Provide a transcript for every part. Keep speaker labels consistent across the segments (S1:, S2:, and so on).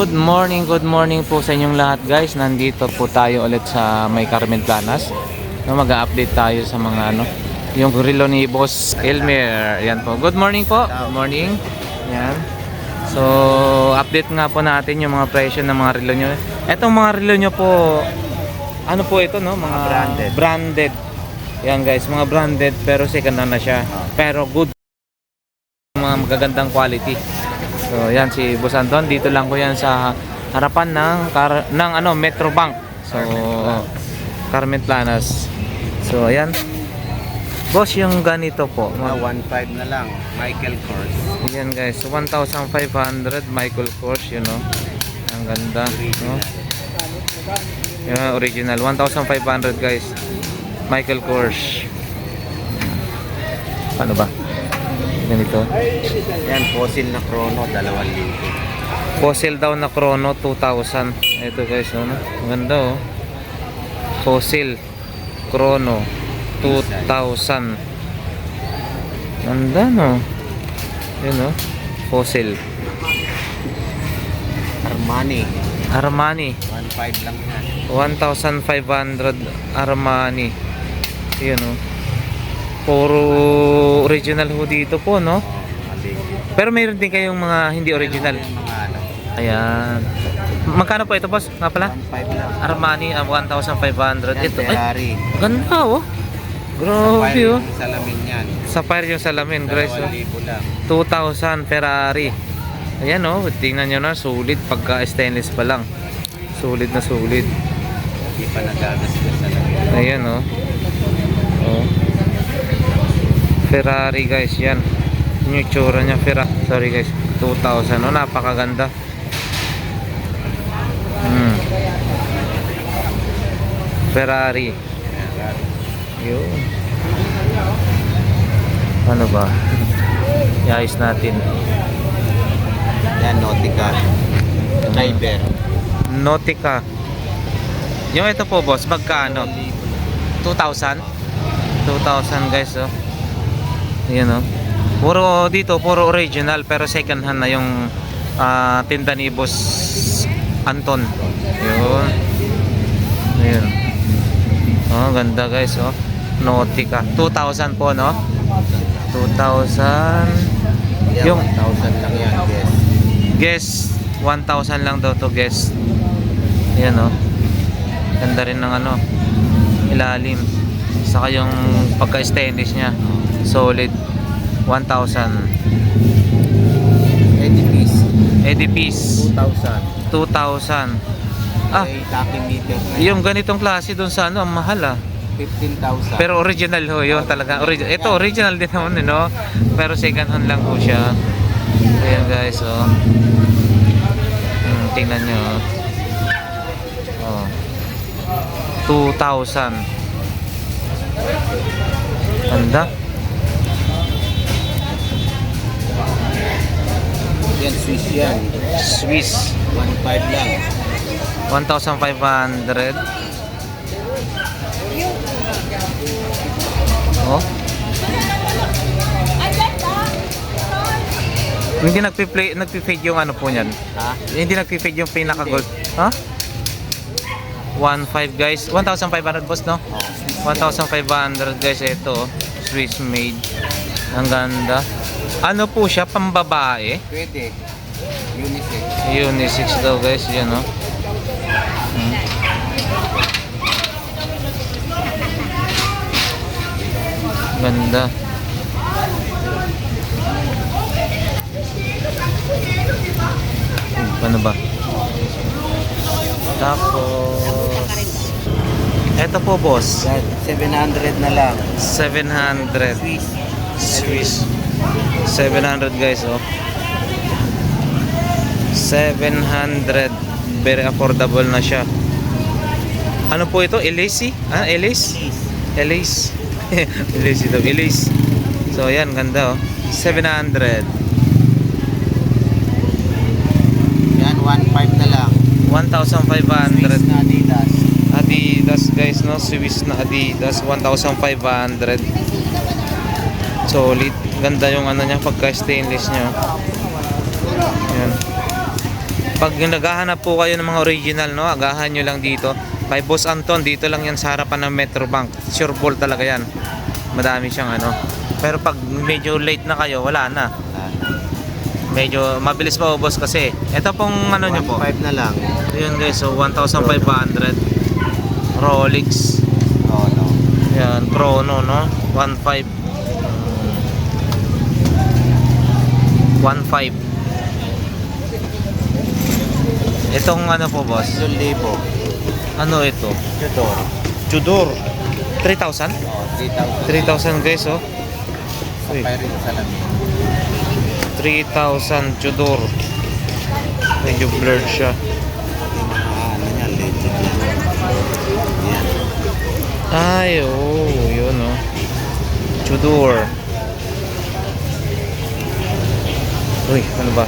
S1: Good morning, good morning po sa inyong lahat guys. Nandito po tayo ulit sa May Carmen Planas. No, mag-update tayo sa mga ano, yung relo ni Boss Elmer. Yan po. Good morning po. Good morning. Yan. So, update nga po natin yung mga presyo ng mga relo nyo. Etong mga relo nyo po, ano po ito no? Mga
S2: branded.
S1: branded. Yan guys, mga branded pero second hand na siya.
S2: Ah.
S1: Pero good mga magagandang quality. So, yan si Boss Anton. Dito lang ko yan sa harapan ng car, ng ano Metro Bank. So, Carmen Planas. So, ayan. Boss, yung ganito po.
S2: Mga 1.5 na lang. Michael Kors.
S1: Ayan guys, 1,500 Michael Kors, you know. Ang ganda, no? Yung original, 1,500 guys. Michael Kors. Paano ba? Ganito.
S2: Yan, fossil na chrono, 2,000.
S1: Fossil daw na Chrono 2000. Ito guys, ano? Ang ganda oh. Fossil Chrono 2000. Ganda no. Yun oh. Fossil.
S2: Armani.
S1: Armani.
S2: 1.5 lang yan.
S1: 1,500 Armani. Yun oh. Puro original ho dito po, no? Pero mayroon din kayong mga hindi original.
S2: Yung ano,
S1: Ayan. Magkano po ito, boss? Nga pala?
S2: 1.5 lang.
S1: Armani, ah, 1,500.
S2: Yan,
S1: Ito, ay,
S2: Ferrari.
S1: ganda oh. Grabe oh.
S2: yung salamin yan.
S1: Sapphire yung salamin, guys. Oh.
S2: 2,000 lang.
S1: 2,000 Ferrari. Ayan oh, tingnan nyo na, sulit pagka stainless pa lang. Sulit na sulit.
S2: Hindi pa nagagastos sa salamin.
S1: Ayan oh. Ferrari guys, yan. Yung itsura niya, Ferrari. Sorry guys, 2,000. Oh, napakaganda. Hmm. Ferrari. Yun. Ano ba? Iayos natin.
S2: Yan, Nautica. Kyber.
S1: Nautica. Yung ito po boss, magkano? 2,000? 2,000 guys oh. Yan oh. Puro dito, puro original pero second hand na yung ah, tinda ni Boss Anton. Yun. Yun. Oh, ganda guys oh. Nautica. 2,000 po no? 2,000.
S2: Yan,
S1: Yung-
S2: 1,000 lang yan. Yes.
S1: Guess 1,000 lang daw to guess. Yan oh. Ganda rin ng ano ilalim. Saka yung pagka-stainless niya. Solid 1,000.
S2: Edifice.
S1: Edifice
S2: 2,000.
S1: 2,000. Ah,
S2: May tachymeter na
S1: yung ganitong klase doon sa ano, ang mahal ah.
S2: 15,000.
S1: Pero original ho, yun talaga. Origi- ito original din naman eh, no? Pero second hand lang po siya. Ayan guys, oh. Hmm, tingnan nyo, oh. oh. 2,000. Ganda.
S2: Yan, Swiss yan.
S1: Swiss.
S2: 1.5 lang.
S1: 1,500. Oh. Hindi nagpi-play, nagpi-fade yung ano po niyan.
S2: Ha?
S1: Hindi nagpi-fade yung pinaka gold. Ha? 1.5 guys. 1,500 boss no?
S2: Oh,
S1: 1,500 guys ito. Swiss made. Ang ganda. Ano po siya? Pambabae?
S2: Pwede. Unisex.
S1: Unisex daw guys. Yan oh. Hmm. Ganda. Hmm, Ano ba? Tapos Ito po boss.
S2: Yan, 700 na lang.
S1: 700
S2: Swiss.
S1: Swiss 700 guys oh. 700 very affordable na siya. Ano po ito? Elise? Ah, Elise? Elise. Elise daw, Elise. So ayan, ganda oh. 700
S2: Yan, 1.5 na lang.
S1: 1,500
S2: Swiss na Adidas.
S1: Adidas guys no? Swiss na Adidas. 1,500 solid ganda yung ano niya pagka stainless niya yan Pag naghahanap po kayo ng mga original, no, agahan nyo lang dito. Kay Boss Anton, dito lang yan sa harapan ng Metrobank. Sure ball talaga yan. Madami siyang ano. Pero pag medyo late na kayo, wala na. Medyo mabilis pa ubos kasi. Ito pong ano nyo po.
S2: 1.5 na lang.
S1: Yun guys, so 1,500. Rolex.
S2: Oo, no.
S1: Yan, Chrono, no? 1.5. 1.5. Itong ano po, boss?
S2: 1,000.
S1: Ano ito?
S2: Tudor.
S1: Tudor. 3,000?
S2: Oo, 3,000.
S1: 3,000 guys, oh. Uy,
S2: Sapphire yung salamin.
S1: 3,000 Tudor. Medyo blurred siya.
S2: Ano.
S1: Ay, oh, yun, oh. Tudor. Uy, ano ba?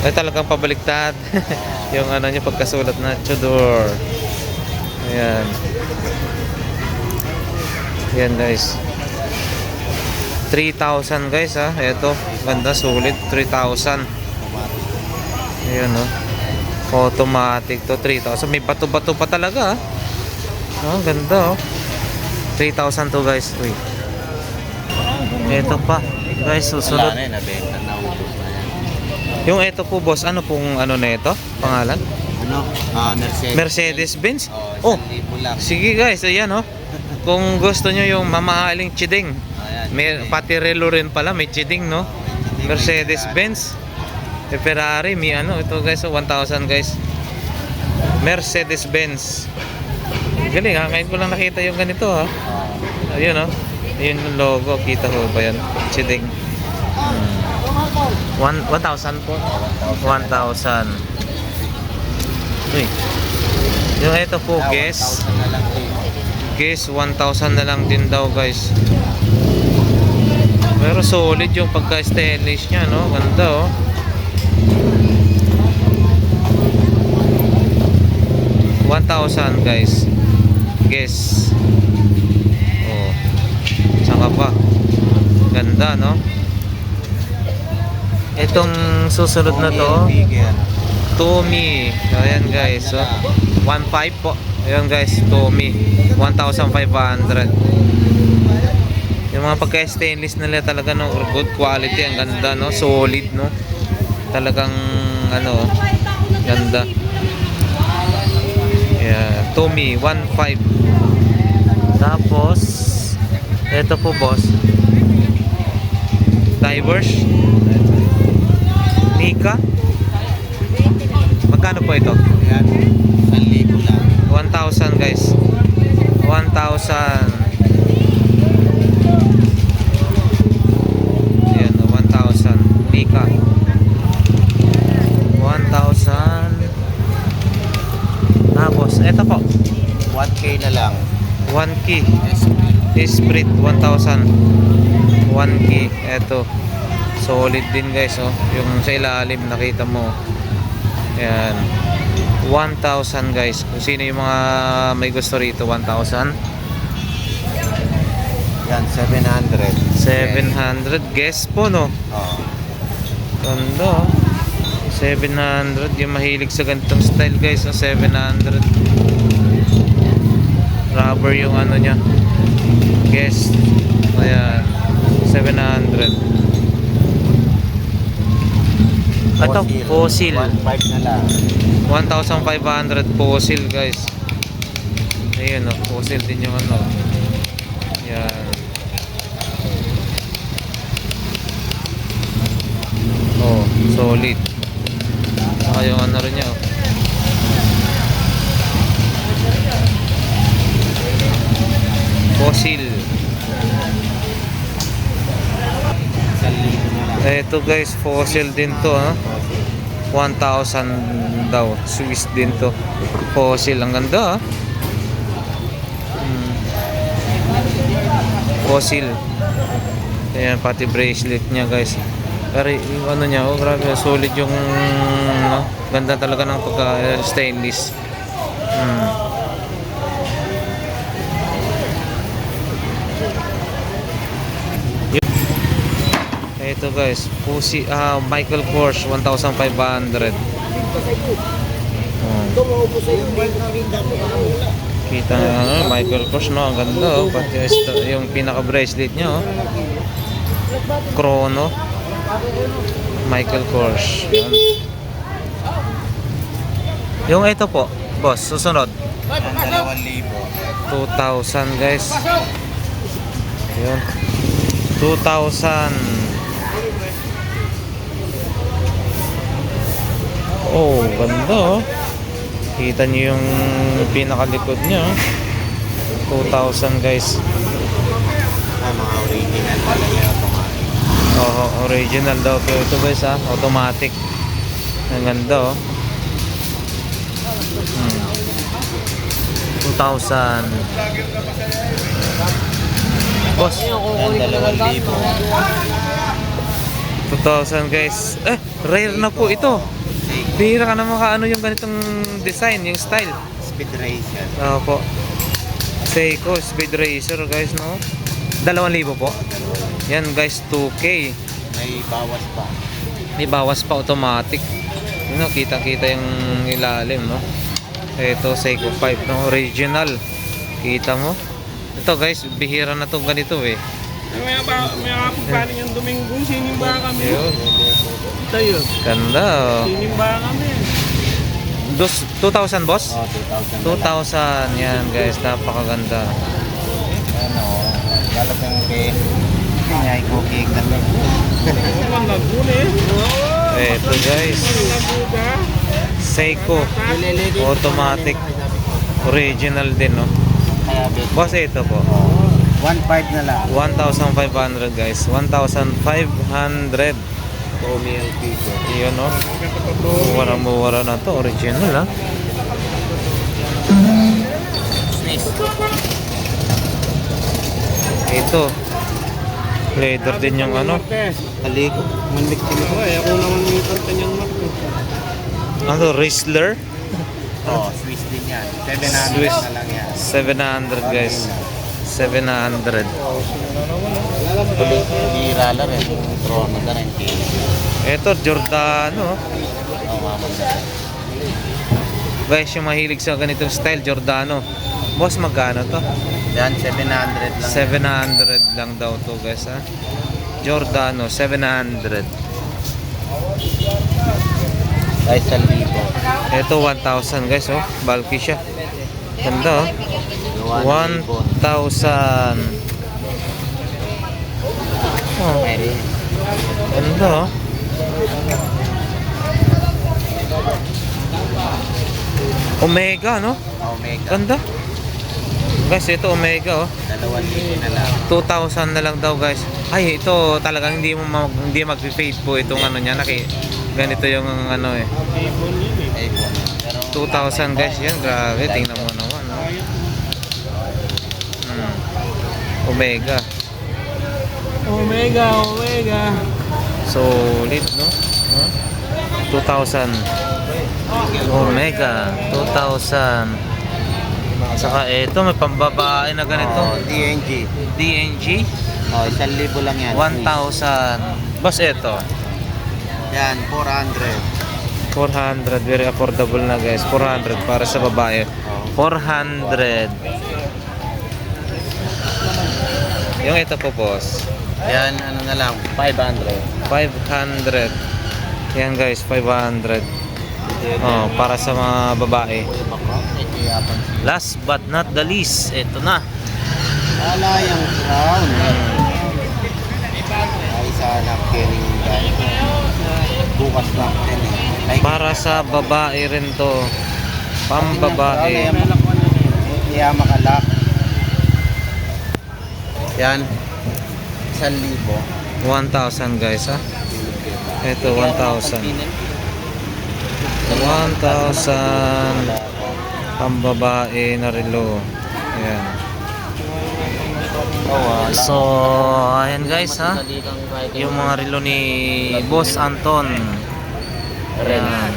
S1: Ay, talagang pabaliktad. yung ano niya, pagkasulat na Tudor. Ayan. Ayan, guys. 3,000 guys, ha. Ito, ganda, sulit. 3,000.
S2: Automatic.
S1: Ayan, oh. Automatic to, 3,000. May bato-bato pa talaga, ha. Oh, ganda, oh. 3,000 to, guys. Uy. Ito pa. Guys,
S2: Wala
S1: susunod.
S2: na yun, nabenta na.
S1: Yung ito po, boss, ano pong ano na ito? Pangalan?
S2: Ano? Ah, Mercedes.
S1: Mercedes-Benz?
S2: Oh,
S1: Oh,
S2: 1,000 lang.
S1: sige guys, ayan, oh. Kung gusto nyo yung mamahaling chiding,
S2: Ayan.
S1: may, pati relo rin pala, may chiding, no? Mercedes-Benz. Eh, Ferrari, may ano, ito guys, oh, 1,000 guys. Mercedes-Benz. Galing ha, ngayon ko lang nakita yung ganito ha.
S2: Oo.
S1: Ayun oh. Ayun yung logo, kita ko ba yan? Chiding. Hmm. One- 1,000 po. 1,000. Uy. Yung ito po, guess.
S2: 1,000 na lang din.
S1: Guess, 1,000 na lang din daw guys. Pero solid yung pagka-stainless niya, no? Ganda, oh. One thousand guys. Guess. Oh. Saka pa. Ganda, no? Itong susunod na to. Tommy. Ayan guys. Oh. 1.5 po. Ayan guys, Tommy. 1,500. Yung mga pagka-stainless nila talaga no, good quality, ang ganda no, solid no. Talagang ano, ganda. Yeah, Tommy 1.5. Tapos ito po boss. Divers. Mika. Magkano po ito?
S2: Ayan. 1,000 lang.
S1: 1,000 guys. 1,000. Ayan, 1,000. Mika. 1,000. Tapos, eto po.
S2: 1K na lang.
S1: 1K.
S2: Yes.
S1: Esprit 1,000. 1K. Eto. Solid din guys, oh. Yung sa ilalim, nakita mo. Ayan. 1,000 guys. Kung sino yung mga may gusto rito, 1,000.
S2: Yan, 700.
S1: 700 guess po no oh. 700 yung mahilig sa ganitong style guys no? 700 rubber yung ano nya guess ayan 700 ito fossil.
S2: 1,500 na lang.
S1: 1,500 fossil guys. Ayun oh, fossil din yung ano. Yan. Oh solid. Saka yung ano rin niya oh. Ito guys fossil din to ha? 1,000 daw Swiss din to. Fossil ang ganda Hmm. fossil. Ayan pati bracelet niya guys. Pero yung ano niya oh grabe solid yung no, ganda talaga ng pagka stainless hmm. Ito guys, Pusi, ah, Michael Kors 1,500 Oh. Kita nga ano, Michael Kors no, ang ganda oh. Pati yung, pinaka-bracelet niya oh. Chrono. Michael Kors. Yan. Yung ito po, boss, susunod.
S2: Ang dalawang libo.
S1: 2,000 guys. Yun. 2,000. Oh, ganda oh. Kita niyo yung pinakalikod niya oh. 2,000 guys.
S2: Ah, mga original talaga automatic.
S1: Oo, original daw po ito guys ha. Automatic. Ang ganda oh. Hmm. 2,000. Boss,
S2: Ang dalawang libo.
S1: 2,000 guys. Eh, rare na po ito. Bihira ka na makaano yung ganitong design, yung style.
S2: Speed racer.
S1: Opo. Seiko Speed Racer guys no. 2,000 po. Yan guys 2K.
S2: May bawas pa.
S1: May bawas pa automatic. Yun no, kita-kita yung ilalim no. Ito Seiko 5 no, original. Kita mo? Ito guys, bihira na to ganito eh.
S3: May ba may ako galing yung Domingo, sinimba kami.
S1: Yun.
S3: Tayo.
S1: Ganda oh.
S3: Sinimba kami.
S1: Dos, 2,000 boss?
S2: Oh, 2,000 na lang.
S1: 2,000 yan guys, napakaganda.
S2: Ano, galap yung kay Pinyay cookie ka.
S3: Ang laguna eh.
S1: Ito guys,
S3: Laguga.
S1: Seiko automatic original din no. Boss ito po.
S2: Oh, 1.5 na lang.
S1: 1,500 guys. 1,500.
S2: Tommy Pico.
S1: Iyon no. Mura mura na to, original ah. Ito. Leather din yung ano.
S2: Kaliko. Manmik sila ko.
S3: Ay, ako naman yung kanta niyang marko.
S1: Ano, Rizzler?
S2: Oh, Swiss din yan. 700
S1: Swiss.
S2: na lang yan.
S1: 700 guys. 700.
S2: Bira lang rin. Trono na rin.
S1: Ito, Giordano. Guys, yung mahilig sa ganitong style, Giordano. Boss, magkano to?
S2: Yan, 700 lang.
S1: 700 lang daw to guys ha. Giordano, 700.
S2: Ay, 1,000.
S1: Ito 1,000 guys oh. Bulky siya. Ganda oh. 1,000. Oh, ganda oh. Omega no?
S2: Omega.
S1: Ganda. Guys, ito Omega oh.
S2: 2,000 na lang.
S1: 2,000 na lang daw guys. Ay, ito talagang hindi mo mag, hindi magfi-fade po itong ano niya. Naki, ganito yung ano eh.
S3: Ibon yun eh.
S2: iPhone. Pero
S1: 2,000 guys yan. Grabe, tingnan mo naman. No? Hmm. Omega.
S3: Omega, Omega.
S1: Solid, no? Huh? 2,000. Omega. 2,000. Saka ito, may pambabae na ganito.
S2: Oh, DNG.
S1: DNG.
S2: Oh, 1,000 lang yan.
S1: 1,000. Boss, ito.
S2: Yan, 400.
S1: 400. Very affordable na guys. 400 para sa babae.
S2: Oh.
S1: 400. Yung ito po, boss.
S2: Yan, ano na lang, 500.
S1: 500. Yan guys, 500. Oh, para sa mga babae. Last but not the least, ito na.
S2: Wala yung crown. Ay, sana dahil. Bukas lang din eh.
S1: Para sa babae rin to. Pambabae.
S2: Kaya makalak. Yan. 1,000.
S1: 1,000 guys ha. Ito 1,000. 1,000 pambabae na relo. Ayan. So, ayan guys ha. Yung mga relo ni Boss Anton. Ayan.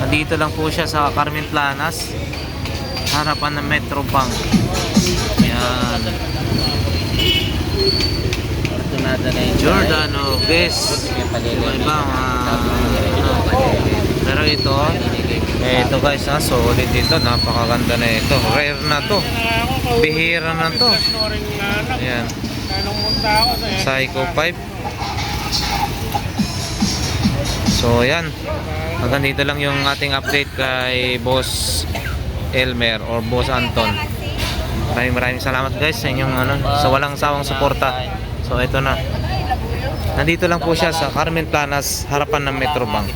S1: Nandito lang po siya sa Carmen Planas. Harapan ng Metro Bank. Ayan.
S2: Ito na na yung
S1: Giordano, guys. Iba iba ano. Pero ito, eh, ito guys ha, solid dito. Napakaganda na ito. Rare na to. Bihira na to.
S3: Sa
S1: Psycho 5. So yan. Hanggang dito lang yung ating update kay Boss Elmer or Boss Anton. Maraming maraming salamat guys sa inyong ano, sa walang sawang suporta. So ito na. Nandito lang po siya sa Carmen Planas, harapan ng Metro Bank.